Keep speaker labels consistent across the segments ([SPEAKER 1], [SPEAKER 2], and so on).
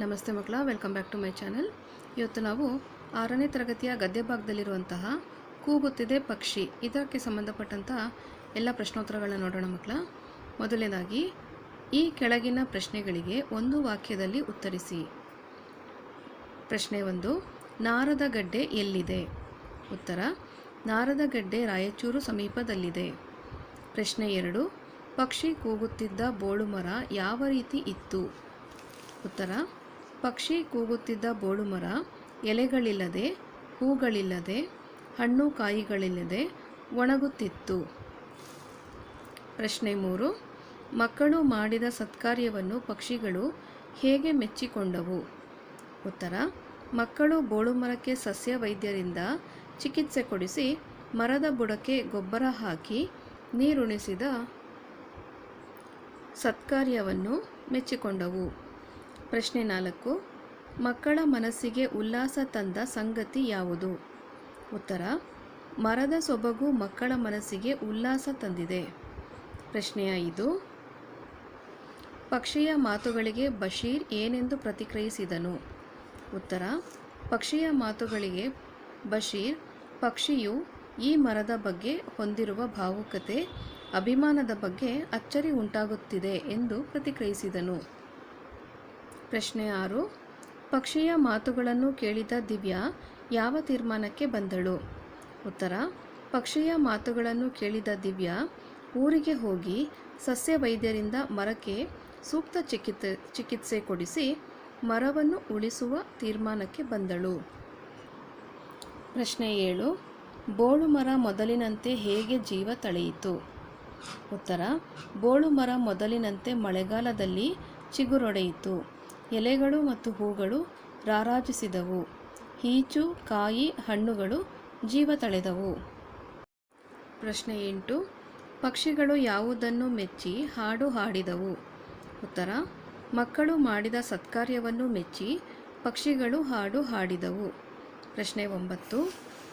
[SPEAKER 1] ನಮಸ್ತೆ ಮಕ್ಕಳ welcome back to my channel ಇವತ್ತು ನಾವು ಆರನೇ ತರಗತಿಯ ಗದ್ಯ ಭಾಗದಲ್ಲಿರುವಂತಹ ಕೂಗುತ್ತಿದೆ ಪಕ್ಷಿ ಇದಕ್ಕೆ ಸಂಬಂಧಪಟ್ಟಂತಹ ಎಲ್ಲ ಪ್ರಶ್ನೋತ್ತರಗಳನ್ನ ನೋಡೋಣ ಮಕ್ಕಳ. ಮೊದಲನೇದಾಗಿ, ಈ ಕೆಳಗಿನ ಪ್ರಶ್ನೆಗಳಿಗೆ ಒಂದು ವಾಕ್ಯದಲ್ಲಿ ಉತ್ತರಿಸಿ. ಪ್ರಶ್ನೆ ಒಂದು, ನಾರದ ಗಡ್ಡೆ ಎಲ್ಲಿದೆ? ಉತ್ತರ, ನಾರದ ಗಡ್ಡೆ ರಾಯಚೂರು ಸಮೀಪದಲ್ಲಿದೆ. ಪ್ರಶ್ನೆ ಎರಡು, ಪಕ್ಷಿ ಕೂಗುತ್ತಿದ್ದ ಬೋಳು ಮರ ಯಾವ ರೀತಿ ಇತ್ತು? ಉತ್ತರ ಪಕ್ಷಿ ಕೂಗುತ್ತಿದ್ದ ಬೋಳು ಮರ, ಎಲೆಗಳಿಲ್ಲದೆ, ಹೂಗಳಿಲ್ಲದೆ, ಹಣ್ಣು ಕಾಯಿಗಳಿಲ್ಲದೆ ಒಣಗುತ್ತಿತ್ತು. ಪ್ರಶ್ನೆ ಮೂರು. ಮಕ್ಕಳು ಮಾಡಿದ ಸತ್ಕಾರ್ಯವನ್ನು ಪಕ್ಷಿಗಳು ಹೇಗೆ ಮೆಚ್ಚಿಕೊಂಡವು? ಉತ್ತರ. ಮಕ್ಕಳು ಬೋಳು ಮರಕ್ಕೆ ಸಸ್ಯ ವೈದ್ಯರಿಂದ ಚಿಕಿತ್ಸೆ ಕೊಡಿಸಿ ಮರದ ಬುಡಕ್ಕೆ ಗೊಬ್ಬರ ಹಾಕಿ ನೀರುಣಿಸಿದ ಸತ್ಕಾರ್ಯವನ್ನು ಮೆಚ್ಚಿಕೊಂಡವು. ಪ್ರಶ್ನೆ ನಾಲ್ಕು. ಮಕ್ಕಳ ಮನಸ್ಸಿಗೆ ಉಲ್ಲಾಸ ತಂದ ಸಂಗತಿ ಯಾವುದು? ಉತ್ತರ, ಮರದ ಸೊಬಗು ಮಕ್ಕಳ ಮನಸ್ಸಿಗೆ ಉಲ್ಲಾಸ ತಂದಿದೆ. ಪ್ರಶ್ನೆ ಐದು. ಪಕ್ಷಿಯ ಮಾತುಗಳಿಗೆ ಬಶೀರ್ ಏನೆಂದು ಪ್ರತಿಕ್ರಿಯಿಸಿದನು? ಉತ್ತರ, ಪಕ್ಷಿಯ ಮಾತುಗಳಿಗೆ ಬಶೀರ್, ಪಕ್ಷಿಯು ಈ ಮರದ ಬಗ್ಗೆ ಹೊಂದಿರುವ ಭಾವುಕತೆ, ಅಭಿಮಾನದ ಬಗ್ಗೆ ಅಚ್ಚರಿ ಉಂಟಾಗುತ್ತಿದೆ ಎಂದು ಪ್ರತಿಕ್ರಿಯಿಸಿದನು. ಪ್ರಶ್ನೆ ಆರು. ಪಕ್ಷಿಯ ಮಾತುಗಳನ್ನು ಕೇಳಿದ ದಿವ್ಯಾ ಯಾವ ತೀರ್ಮಾನಕ್ಕೆ ಬಂದಳು? ಉತ್ತರ, ಪಕ್ಷಿಯ ಮಾತುಗಳನ್ನು ಕೇಳಿದ ದಿವ್ಯಾ ಊರಿಗೆ ಹೋಗಿ ಸಸ್ಯ ವೈದ್ಯರಿಂದ ಮರಕ್ಕೆ ಸೂಕ್ತ ಚಿಕಿತ್ಸೆ ಚಿಕಿತ್ಸೆ ಕೊಡಿಸಿ ಮರವನ್ನು ಉಳಿಸುವ ತೀರ್ಮಾನಕ್ಕೆ ಬಂದಳು. ಪ್ರಶ್ನೆ ಏಳು. ಬೋಳು ಮರ ಮೊದಲಿನಂತೆ ಹೇಗೆ ಜೀವ ತಳೆಯಿತು? ಉತ್ತರ, ಬೋಳು ಮರ ಮೊದಲಿನಂತೆ ಮಳೆಗಾಲದಲ್ಲಿ ಚಿಗುರೊಡೆಯಿತು. ಎಲೆಗಳು ಮತ್ತು ಹೂಗಳು ರಾರಾಜಿಸಿದವು. ಈಚು ಕಾಯಿ ಹಣ್ಣುಗಳು ಜೀವ ತಳೆದವು ಪ್ರಶ್ನೆ ಎಂಟು. ಪಕ್ಷಿಗಳು ಯಾವುದನ್ನು ಮೆಚ್ಚಿ ಹಾಡು ಹಾಡಿದವು? ಉತ್ತರ. ಮಕ್ಕಳು ಮಾಡಿದ ಸತ್ಕಾರ್ಯವನ್ನು ಮೆಚ್ಚಿ ಪಕ್ಷಿಗಳು ಹಾಡು ಹಾಡಿದವು. ಪ್ರಶ್ನೆ ಒಂಬತ್ತು.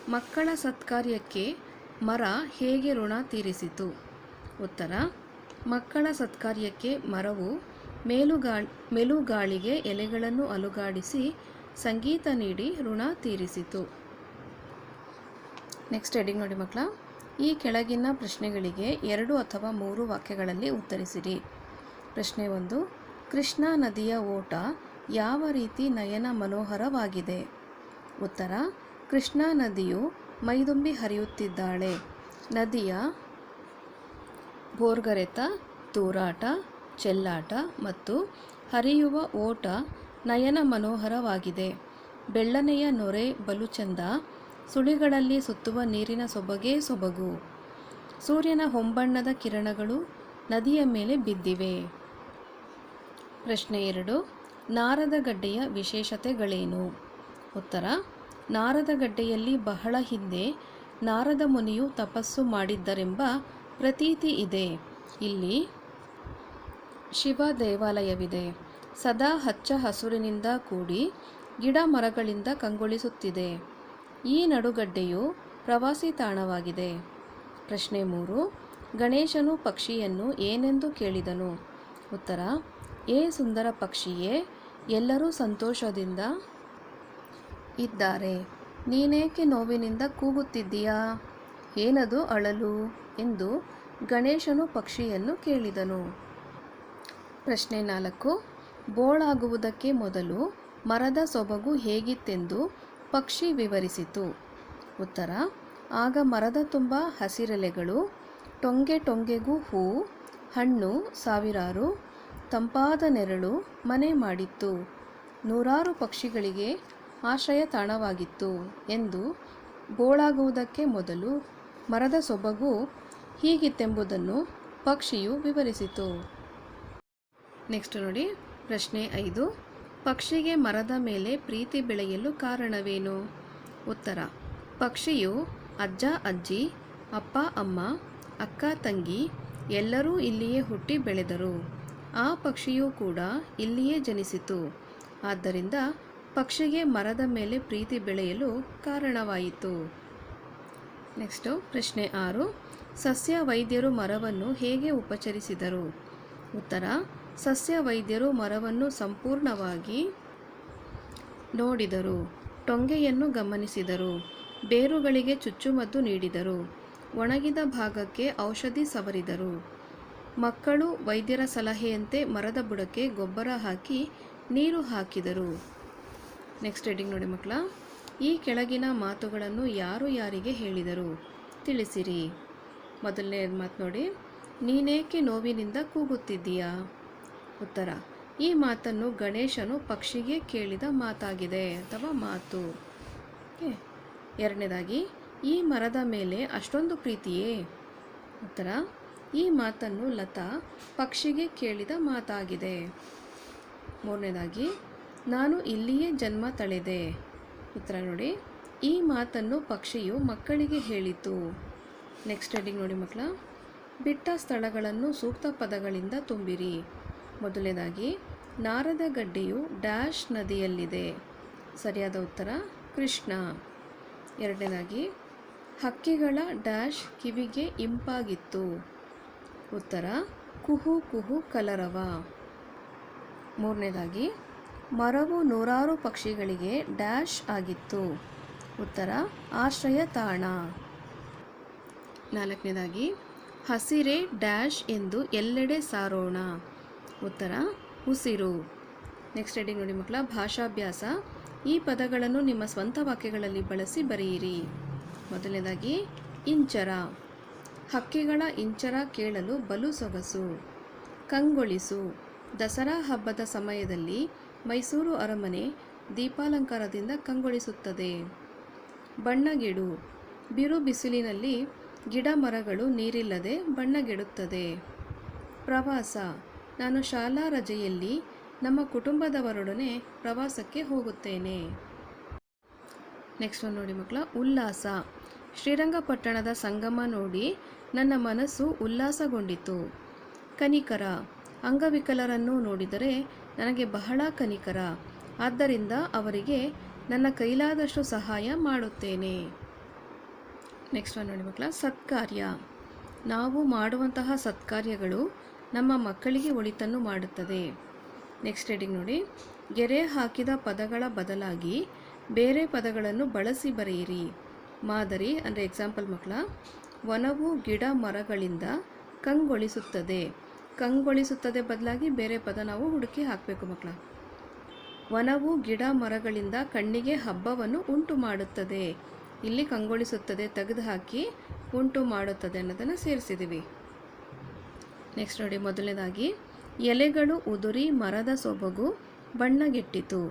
[SPEAKER 1] ಮಕ್ಕಳ ಸತ್ಕಾರ್ಯಕ್ಕೆ ಮರ ಹೇಗೆ ಋಣ ತೀರಿಸಿತು? ಉತ್ತರ. ಮಕ್ಕಳ ಸತ್ಕಾರ್ಯಕ್ಕೆ ಮರವು ಮೇಲುಗಾಳ್, ಮೆಲುಗಾಳಿಗೆ ಎಲೆಗಳನ್ನು ಅಲುಗಾಡಿಸಿ ಸಂಗೀತ ನೀಡಿ ಋಣ ತೀರಿಸಿತು. ನೆಕ್ಸ್ಟ್ ಹೆಡಿಂಗ್ ನೋಡಿ ಮಕ್ಕಳ. ಈ ಕೆಳಗಿನ ಪ್ರಶ್ನೆಗಳಿಗೆ ಎರಡು ಅಥವಾ ಮೂರು ವಾಕ್ಯಗಳಲ್ಲಿ ಉತ್ತರಿಸಿರಿ. ಪ್ರಶ್ನೆ ಒಂದು, ಕೃಷ್ಣಾ ನದಿಯ ಓಟ ಯಾವ ರೀತಿ ನಯನ ಮನೋಹರವಾಗಿದೆ? ಉತ್ತರ, ಕೃಷ್ಣಾ ನದಿಯು ಮೈದುಂಬಿ ಹರಿಯುತ್ತಿದ್ದಾಳೆ. ನದಿಯ ಬೋರ್ಗರೆತ ತೂರಾಟ ಚೆಲ್ಲಾಟ ಮತ್ತು ಹರಿಯುವ ಓಟ ನಯನ ಮನೋಹರವಾಗಿದೆ. ಬೆಳ್ಳನೆಯ ನೊರೆ ಬಲು ಚಂದ ಸುಳಿಗಳಲ್ಲಿ ಸುತ್ತುವ ನೀರಿನ ಸೊಬಗೇ ಸೊಬಗು. ಸೂರ್ಯನ ಹೊಂಬಣ್ಣದ ಕಿರಣಗಳು ನದಿಯ ಮೇಲೆ ಬಿದ್ದಿವೆ. ಪ್ರಶ್ನೆ ಎರಡು ನಾರದಗಡ್ಡೆಯ ವಿಶೇಷತೆಗಳೇನು? ಉತ್ತರ ನಾರದಗಡ್ಡೆಯಲ್ಲಿ ಬಹಳ ಹಿಂದೆ ನಾರದ ಮುನಿಯು ತಪಸ್ಸು ಮಾಡಿದ್ದರೆಂಬ ಪ್ರತೀತಿ ಇದೆ. ಇಲ್ಲಿ ಶಿವ ದೇವಾಲಯವಿದೆ. ಸದಾ ಹಚ್ಚ ಹಸುರಿನಿಂದ ಕೂಡಿ ಗಿಡ ಮರಗಳಿಂದ ಕಂಗೊಳಿಸುತ್ತಿದೆ. ಈ ನಡುಗಡ್ಡೆಯು ಪ್ರವಾಸಿ ತಾಣವಾಗಿದೆ. ಪ್ರಶ್ನೆ ಮೂರು, ಗಣೇಶನು ಪಕ್ಷಿಯನ್ನು ಏನೆಂದು ಕೇಳಿದನು? ಉತ್ತರ, ಏ ಸುಂದರ ಪಕ್ಷಿಯೇ, ಎಲ್ಲರೂ ಸಂತೋಷದಿಂದ ಇದ್ದಾರೆ. ನೀನೇಕೆ ನೋವಿನಿಂದ ಕೂಗುತ್ತಿದ್ದೀಯಾ? ಏನದು ಅಳಲು? ಎಂದು ಗಣೇಶನು ಪಕ್ಷಿಯನ್ನು ಕೇಳಿದನು. ಪ್ರಶ್ನೆ ನಾಲ್ಕು. ಬೋಳಾಗುವುದಕ್ಕೆ ಮೊದಲು ಮರದ ಸೊಬಗು ಹೇಗಿತ್ತೆಂದು ಪಕ್ಷಿ ವಿವರಿಸಿತು. ಉತ್ತರ, ಆಗ ಮರದ ತುಂಬ ಹಸಿರೆಲೆಗಳು, ಟೊಂಗೆ ಟೊಂಗೆಗೂ ಹೂ, ಹಣ್ಣು ಸಾವಿರಾರು, ತಂಪಾದ ನೆರಳು ಮನೆ ಮಾಡಿತ್ತು. ನೂರಾರು ಪಕ್ಷಿಗಳಿಗೆ ಆಶ್ರಯ ತಾಣವಾಗಿತ್ತು ಎಂದು ಬೋಳಾಗುವುದಕ್ಕೆ ಮೊದಲು ಮರದ ಸೊಬಗು ಹೀಗಿತ್ತೆಂಬುದನ್ನು ಪಕ್ಷಿಯು ವಿವರಿಸಿತು. ನೆಕ್ಸ್ಟ್ ನೋಡಿ, ಪ್ರಶ್ನೆ ಐದು. ಪಕ್ಷಿಗೆ ಮರದ ಮೇಲೆ ಪ್ರೀತಿ ಬೆಳೆಯಲು ಕಾರಣವೇನು? ಉತ್ತರ, ಪಕ್ಷಿಯು ಅಜ್ಜ, ಅಜ್ಜಿ, ಅಪ್ಪ, ಅಮ್ಮ, ಅಕ್ಕ, ತಂಗಿ ಎಲ್ಲರೂ ಇಲ್ಲಿಯೇ ಹುಟ್ಟಿ ಬೆಳೆದರು. ಆ ಪಕ್ಷಿಯೂ ಕೂಡ ಇಲ್ಲಿಯೇ ಜನಿಸಿತು. ಆದ್ದರಿಂದ ಪಕ್ಷಿಗೆ ಮರದ ಮೇಲೆ ಪ್ರೀತಿ ಬೆಳೆಯಲು ಕಾರಣವಾಯಿತು. ನೆಕ್ಸ್ಟು ಪ್ರಶ್ನೆ ಆರು. ಸಸ್ಯ ವೈದ್ಯರು ಮರವನ್ನು ಹೇಗೆ ಉಪಚರಿಸಿದರು? ಉತ್ತರ ಸಸ್ಯ ವೈದ್ಯರು ಮರವನ್ನು ಸಂಪೂರ್ಣವಾಗಿ ನೋಡಿದರು, ಟೊಂಗೆಯನ್ನು ಗಮನಿಸಿದರು, ಬೇರುಗಳಿಗೆ ಚುಚ್ಚುಮದ್ದು ನೀಡಿದರು, ಒಣಗಿದ ಭಾಗಕ್ಕೆ ಔಷಧಿ ಸವರಿದರು. ಮಕ್ಕಳು ವೈದ್ಯರ ಸಲಹೆಯಂತೆ ಮರದ ಬುಡಕ್ಕೆ ಗೊಬ್ಬರ ಹಾಕಿ ನೀರು ಹಾಕಿದರು. ನೆಕ್ಸ್ಟ್ ಹೆಡಿಂಗ್ ನೋಡಿ ಮಕ್ಕಳ, ಈ ಕೆಳಗಿನ ಮಾತುಗಳನ್ನು ಯಾರು ಯಾರಿಗೆ ಹೇಳಿದರು ತಿಳಿಸಿರಿ. ಮೊದಲನೇ ಮಾತು ನೋಡಿ, ನೀನೇಕೆ ನೋವಿನಿಂದ ಕೂಗುತ್ತಿದ್ದೀಯಾ? ಉತ್ತರ, ಈ ಮಾತನ್ನು ಗಣೇಶನು ಪಕ್ಷಿಗೆ ಕೇಳಿದ ಮಾತಾಗಿದೆ ಅಥವಾ ಮಾತು? ಎರಡನೇದಾಗಿ, ಈ ಮರದ ಮೇಲೆ ಅಷ್ಟೊಂದು ಪ್ರೀತಿಯೇ? ಉತ್ತರ, ಈ ಮಾತನ್ನು ಲತಾ ಪಕ್ಷಿಗೆ ಕೇಳಿದ ಮಾತಾಗಿದೆ. ಮೂರನೇದಾಗಿ, ನಾನು ಇಲ್ಲಿಯೇ ಜನ್ಮ ತಳೆದೆ. ಉತ್ತರ ನೋಡಿ, ಈ ಮಾತನ್ನು ಪಕ್ಷಿಯು ಮಕ್ಕಳಿಗೆ ಹೇಳಿತು. ನೆಕ್ಸ್ಟ್ ಹೆಡಿಂಗ್ ನೋಡಿ ಮಕ್ಕಳ, ಬಿಟ್ಟ ಸ್ಥಳಗಳನ್ನು ಸೂಕ್ತ ಪದಗಳಿಂದ ತುಂಬಿರಿ. ಮೊದಲನೇದಾಗಿ, ನಾರದ ಗಡ್ಡೆಯು ಡ್ಯಾಶ್ ನದಿಯಲ್ಲಿದೆ. ಸರಿಯಾದ ಉತ್ತರ, ಕೃಷ್ಣ. ಎರಡನೇದಾಗಿ, ಹಕ್ಕಿಗಳ ಡ್ಯಾಶ್ ಕಿವಿಗೆ ಇಂಪಾಗಿತ್ತು. ಉತ್ತರ, ಕುಹು ಕುಹು ಕಲರವ. ಮೂರನೇದಾಗಿ, ಮರವು ನೂರಾರು ಪಕ್ಷಿಗಳಿಗೆ ಡ್ಯಾಶ್ ಆಗಿತ್ತು. ಉತ್ತರ, ಆಶ್ರಯ ತಾಣ. ನಾಲ್ಕನೇದಾಗಿ, ಹಸಿರೆ ಡ್ಯಾಶ್ ಎಂದು ಎಲ್ಲೆಡೆ ಸಾರೋಣ. ಉತ್ತರ, ಉಸಿರು. ನೆಕ್ಸ್ಟ್ ರೆಡಿ ನೋಡಿ ಮಕ್ಕಳ, ಭಾಷಾಭ್ಯಾಸ. ಈ ಪದಗಳನ್ನು ನಿಮ್ಮ ಸ್ವಂತ ವಾಕ್ಯಗಳಲ್ಲಿ ಬಳಸಿ ಬರೆಯಿರಿ. ಮೊದಲನೇದಾಗಿ, ಇಂಚರ. ಹಕ್ಕಿಗಳ ಇಂಚರ ಕೇಳಲು ಬಲು ಸೊಗಸು. ಕಂಗೊಳಿಸು. ದಸರಾ ಹಬ್ಬದ ಸಮಯದಲ್ಲಿ ಮೈಸೂರು ಅರಮನೆ ದೀಪಾಲಂಕಾರದಿಂದ ಕಂಗೊಳಿಸುತ್ತದೆ. ಬಣ್ಣಗೆಡು. ಬಿರು ಬಿಸಿಲಿನಲ್ಲಿ ಗಿಡ ಮರಗಳು ನೀರಿಲ್ಲದೆ ಬಣ್ಣಗೆಡುತ್ತದೆ. ಪ್ರವಾಸ. ನಾನು ಶಾಲಾ ರಜೆಯಲ್ಲಿ ನಮ್ಮ ಕುಟುಂಬದವರೊಡನೆ ಪ್ರವಾಸಕ್ಕೆ ಹೋಗುತ್ತೇನೆ. ನೆಕ್ಸ್ಟ್ ಒಂದು ನೋಡಿ ಮಕ್ಕಳ, ಉಲ್ಲಾಸ. ಶ್ರೀರಂಗಪಟ್ಟಣದ ಸಂಗಮ ನೋಡಿ ನನ್ನ ಮನಸ್ಸು ಉಲ್ಲಾಸಗೊಂಡಿತು. ಕನಿಕರ. ಅಂಗವಿಕಲರನ್ನು ನೋಡಿದರೆ ನನಗೆ ಬಹಳ ಕನಿಕರ. ಆದ್ದರಿಂದ ಅವರಿಗೆ ನನ್ನ ಕೈಲಾದಷ್ಟು ಸಹಾಯ ಮಾಡುತ್ತೇನೆ. ನೆಕ್ಸ್ಟ್ ಒನ್ ನೋಡಿ ಮಕ್ಕಳ, ಸತ್ಕಾರ್ಯ. ನಾವು ಮಾಡುವಂತಹ ಸತ್ಕಾರ್ಯಗಳು ನಮ್ಮ ಮಕ್ಕಳಿಗೆ ಒಳಿತನ್ನು ಮಾಡುತ್ತದೆ. ನೆಕ್ಸ್ಟ್ ಹೆಡಿಂಗ್ ನೋಡಿ. ಗೆರೆ ಹಾಕಿದ ಪದಗಳ ಬದಲಾಗಿ ಬೇರೆ ಪದಗಳನ್ನು ಬಳಸಿ ಬರೆಯಿರಿ. ಮಾದರಿ ಅಂದರೆ ಎಕ್ಸಾಂಪಲ್ ಮಕ್ಕಳ, ವನವು ಗಿಡ ಮರಗಳಿಂದ ಕಂಗೊಳಿಸುತ್ತದೆ. ಕಂಗೊಳಿಸುತ್ತದೆ ಬದಲಾಗಿ ಬೇರೆ ಪದ ನಾವು ಹುಡುಕಿ ಹಾಕಬೇಕು ಮಕ್ಕಳ. ವನವು ಗಿಡ ಮರಗಳಿಂದ ಕಣ್ಣಿಗೆ ಹಬ್ಬವನ್ನು ಉಂಟು ಮಾಡುತ್ತದೆ. ಇಲ್ಲಿ ಕಂಗೊಳಿಸುತ್ತದೆ, ತೆಗೆದುಹಾಕಿ ಉಂಟು ಮಾಡುತ್ತದೆ ಅನ್ನೋದನ್ನು ಸೇರಿಸಿದ್ದೀವಿ. ನೆಕ್ಸ್ಟ್ ನೋಡಿ ಮೊದಲನೇದಾಗಿ, ಎಲೆಗಳು ಉದುರಿ ಮರದ ಸೊಬಗು ಬಣ್ಣಗೆಟ್ಟಿತು.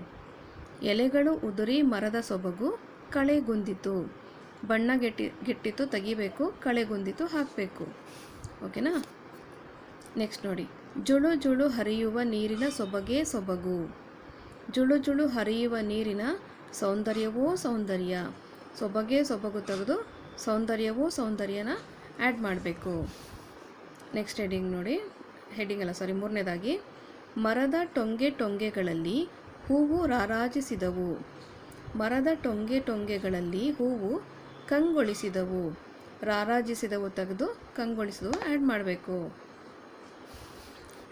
[SPEAKER 1] ಎಲೆಗಳು ಉದುರಿ ಮರದ ಸೊಬಗು ಕಳೆಗುಂದಿತು. ಬಣ್ಣಗೆಟ್ಟಿ, ಗೆಟ್ಟಿತು, ತೆಗಿಬೇಕು, ಕಳೆಗುಂದಿತು, ಹಾಕಬೇಕು. ಓಕೆನಾ? ನೆಕ್ಸ್ಟ್ ನೋಡಿ, ಜುಳು ಜುಳು ಹರಿಯುವ ನೀರಿನ ಸೊಬಗೇ ಸೊಬಗು. ಜುಳು ಜುಳು ಹರಿಯುವ ನೀರಿನ ಸೌಂದರ್ಯವೋ ಸೌಂದರ್ಯ. ಸೊಬಗೆ ಸೊಬಗು ತೆಗೆದು ಸೌಂದರ್ಯವೋ ಸೌಂದರ್ಯನ ಆ್ಯಡ್ ಮಾಡಬೇಕು. ನೆಕ್ಸ್ಟ್ ಹೆಡಿಂಗ್ ನೋಡಿ. ಹೆಡಿಂಗ್ ಅಲ್ಲ ಸಾರಿ ಮೂರನೇದಾಗಿ. ಮರದ ಟೊಂಗೆ ಟೊಂಗೆಗಳಲ್ಲಿ ಹೂವು ರಾರಾಜಿಸಿದವು. ಮರದ ಟೊಂಗೆ ಟೊಂಗೆಗಳಲ್ಲಿ ಹೂವು ಕಂಗೊಳಿಸಿದವು. ರಾರಾಜಿಸಿದವು ತೆಗೆದು ಕಂಗೊಳಿಸಿದವು ಆ್ಯಡ್ ಮಾಡಬೇಕು.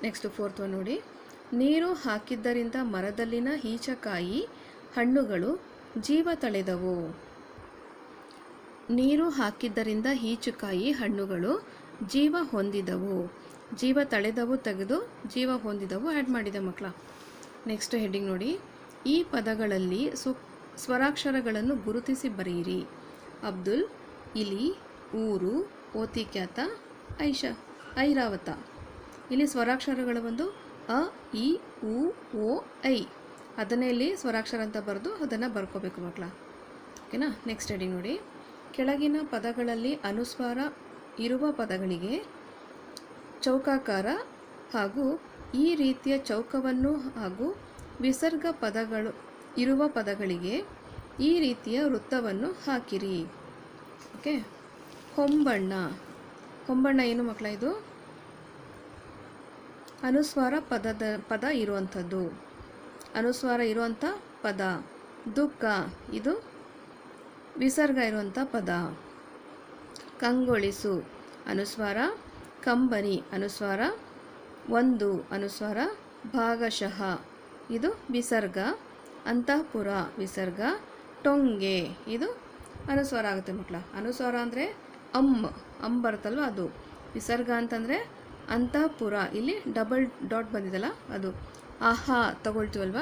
[SPEAKER 1] ನೆಕ್ಸ್ಟ್ ಫೋರ್ತ್ ಒನ್ ನೋಡಿ. ನೀರು ಹಾಕಿದ್ದರಿಂದ ಮರದಲ್ಲಿನ ಈಚಕಾಯಿ ಹಣ್ಣುಗಳು ಜೀವ ತಳೆದವು. ನೀರು ಹಾಕಿದ್ದರಿಂದ ಈಚುಕಾಯಿ ಹಣ್ಣುಗಳು ಜೀವ ಹೊಂದಿದವು. ಜೀವ ತಳೆದವು, ತೆಗೆದು ಜೀವ ಹೊಂದಿದವು. ಆ್ಯಡ್ ಮಾಡಿದೆ ಮಕ್ಕಳ. ನೆಕ್ಸ್ಟ್ ಹೆಡ್ಡಿಂಗ್ ನೋಡಿ. ಈ ಪದಗಳಲ್ಲಿ ಸು, ಸ್ವರಾಕ್ಷರಗಳನ್ನು ಗುರುತಿಸಿ ಬರೆಯಿರಿ. ಅಬ್ದುಲ್, ಇಲಿ, ಊರು, ಓತಿಖ್ಯಾತ, ಐಷಾ, ಐರಾವತ. ಇಲ್ಲಿ ಸ್ವರಾಕ್ಷರಗಳು ಒಂದು ಅ, ಇ, ಉ, ಓ, ಐ. ಅದನ್ನೇ ಇಲ್ಲಿ ಸ್ವರಾಕ್ಷರ ಅಂತ ಬರೆದು ಅದನ್ನು ಬರ್ಕೋಬೇಕು ಮಕ್ಕಳ. ಓಕೆನಾ ನೆಕ್ಸ್ಟ್ ಹೆಡಿಂಗ್ ನೋಡಿ. ಕೆಳಗಿನ ಪದಗಳಲ್ಲಿ ಅನುಸ್ವಾರ ಇರುವ ಪದಗಳಿಗೆ ಚೌಕಾಕಾರ ಹಾಗೂ ಈ ರೀತಿಯ ಚೌಕವನ್ನು ಹಾಗೂ ವಿಸರ್ಗ ಪದಗಳು ಇರುವ ಪದಗಳಿಗೆ ಈ ರೀತಿಯ ವೃತ್ತವನ್ನು ಹಾಕಿರಿ. ಓಕೆ? ಹೊಂಬಣ್ಣ. ಹೊಂಬಣ್ಣ ಏನು ಮಕ್ಕಳ ಇದು? ಅನುಸ್ವಾರ ಪದದ, ಪದ ಇರುವಂಥದ್ದು. ಅನುಸ್ವಾರ ಇರುವಂಥ ಪದ. ದುಃಖ, ಇದು ವಿಸರ್ಗ ಇರುವಂಥ ಪದ. ಕಂಗೊಳಿಸು. ಅನುಸ್ವಾರ ಕಂಬನಿ. ಅನುಸ್ವಾರ ಒಂದು. ಅನುಸ್ವಾರ ಭಾಗಶಃ. ಇದು ವಿಸರ್ಗ. ಅಂತಃಪುರ. ವಿಸರ್ಗ. ಟೊಂಗೆ. ಇದು ಅನುಸ್ವಾರ ಆಗುತ್ತೆ ಮಕ್ಕಳ. ಅನುಸ್ವಾರ ಅಂದರೆ ಅಮ್ ಅಮ್ ಬರುತ್ತಲ್ವ ಅದು. ವಿಸರ್ಗ ಅಂತಂದರೆ ಅಂತಃಪುರ. ಇಲ್ಲಿ ಡಬಲ್ ಡಾಟ್ ಬಂದಿದಲ್ಲ ಅದು. ಆಹಾ ತಗೊಳ್ತೀವಲ್ವ?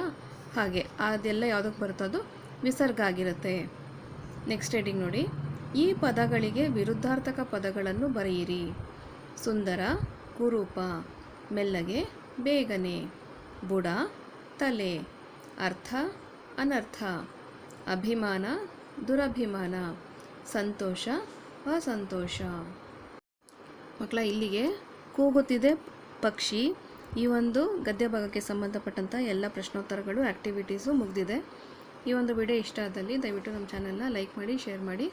[SPEAKER 1] ಹಾಗೆ. ಅದೆಲ್ಲ ಯಾವುದಕ್ಕೆ ಬರುತ್ತೋ ಅದು ವಿಸರ್ಗ ಆಗಿರುತ್ತೆ. ನೆಕ್ಸ್ಟ್ ಹೆಡಿಂಗ್ ನೋಡಿ. ಈ ಪದಗಳಿಗೆ ವಿರುದ್ಧಾರ್ಥಕ ಪದಗಳನ್ನು ಬರೆಯಿರಿ. ಸುಂದರ, ಕುರೂಪ, ಮೆಲ್ಲಗೆ, ಬೇಗನೆ, ಬುಡ, ತಲೆ, ಅರ್ಥ, ಅನರ್ಥ, ಅಭಿಮಾನ, ದುರಭಿಮಾನ, ಸಂತೋಷ, ಅಸಂತೋಷ. ಮಕ್ಕಳ, ಇಲ್ಲಿಗೆ ಕೂಗುತ್ತಿದೆ ಪಕ್ಷಿ. ಈ ಒಂದು ಗದ್ಯ ಭಾಗಕ್ಕೆ ಸಂಬಂಧಪಟ್ಟಂಥ ಎಲ್ಲ ಪ್ರಶ್ನೋತ್ತರಗಳು ಆ್ಯಕ್ಟಿವಿಟೀಸು ಮುಗಿದಿದೆ. ಈ ಒಂದು ವಿಡಿಯೋ ಇಷ್ಟ ಆದಲ್ಲಿ ದಯವಿಟ್ಟು ನಮ್ಮ ಚಾನಲ್ನ ಲೈಕ್ ಮಾಡಿ ಶೇರ್ ಮಾಡಿ.